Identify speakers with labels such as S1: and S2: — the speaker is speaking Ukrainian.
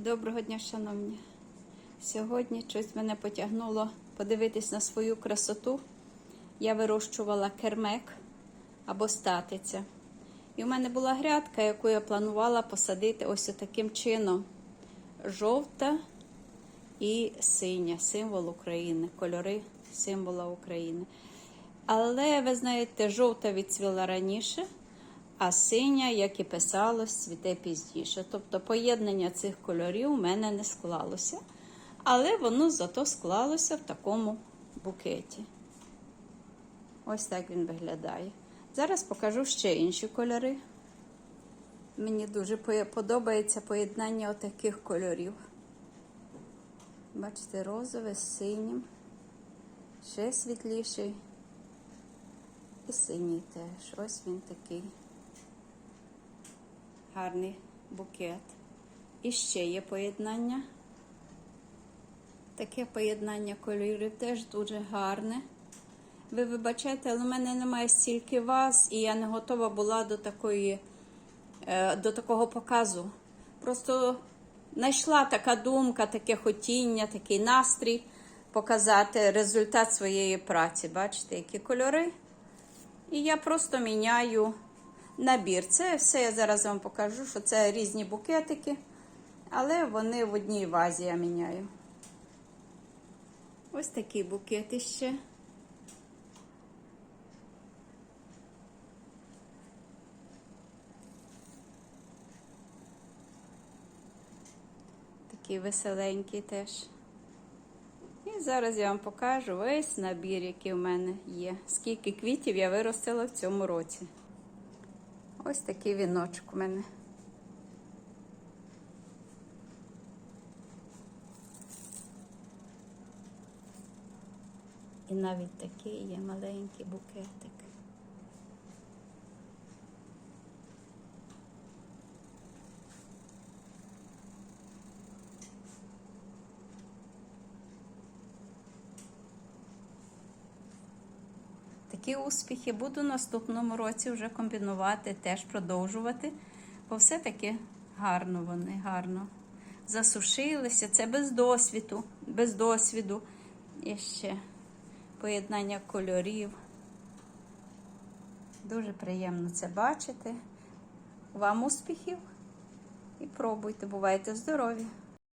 S1: Доброго дня, шановні. Сьогодні щось мене потягнуло подивитись на свою красоту. Я вирощувала кермек або статиця. І в мене була грядка, яку я планувала посадити ось таким чином: жовта і синя символ України, кольори символа України. Але ви знаєте, жовта відцвіла раніше, а синя, як і писалось, цвіте пізніше. Тобто поєднання цих кольорів у мене не склалося. Але воно зато склалося в такому букеті. Ось так він виглядає. Зараз покажу ще інші кольори. Мені дуже подобається поєднання отаких кольорів. Бачите, розове з синім, ще світліший. І синій теж. Ось він такий гарний букет. І ще є поєднання. Таке поєднання кольорів теж дуже гарне. Ви вибачайте, але в мене немає стільки ваз, і я не готова була до такої, е, до такого показу. Просто знайшла така думка, таке хотіння, такий настрій показати результат своєї праці. Бачите, які кольори. І я просто міняю набір. Це все я зараз вам покажу, що це різні букетики, але вони в одній вазі я міняю. Ось такі букети ще. Такі веселенькі теж. І зараз я вам покажу весь набір, який в мене є. Скільки квітів я виростила в цьому році. Ось такий віночок у мене. І навіть такий є маленький букетик. Такі успіхи буду наступному році вже комбінувати, теж продовжувати, бо все-таки гарно вони, гарно засушилися. Це без досвіду, без досвіду. І ще поєднання кольорів. Дуже приємно це бачити. Вам успіхів і пробуйте, бувайте здорові!